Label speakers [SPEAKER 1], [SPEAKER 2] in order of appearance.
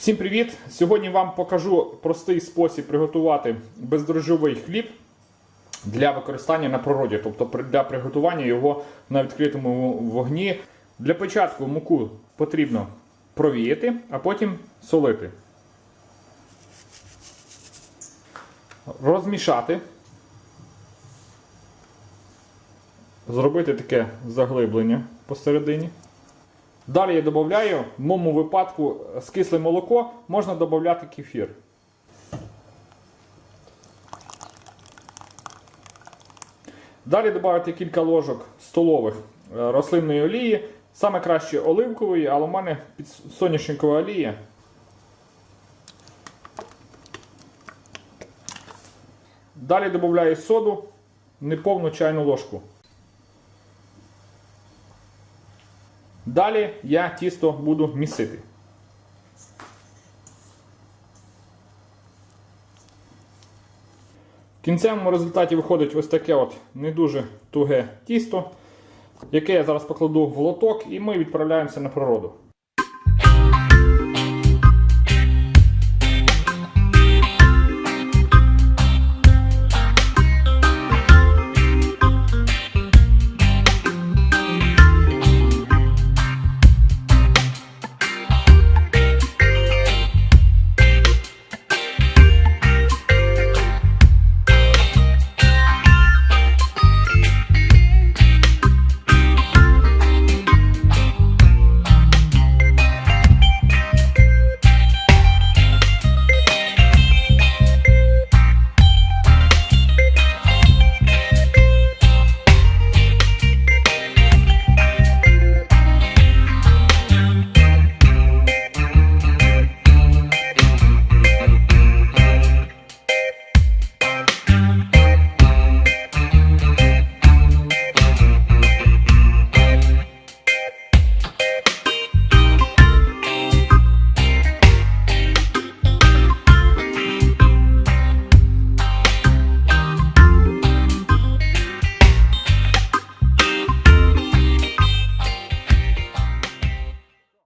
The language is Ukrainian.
[SPEAKER 1] Всім привіт! Сьогодні вам покажу простий спосіб приготувати бездрожжовий хліб для використання на природі, тобто для приготування його на відкритому вогні. Для початку муку потрібно провіяти, а потім солити. Розмішати. Зробити таке заглиблення посередині. Далі я додаю, в моєму випадку з кисле молоко можна додати кефір. Далі додати кілька ложок столових е, рослинної олії. Саме краще оливкової, але у мене соняшникова олія. Далі додаю соду, неповну чайну ложку. Далі я тісто буду місити. В кінцевому результаті виходить ось таке от не дуже туге тісто, яке я зараз покладу в лоток і ми відправляємося на природу.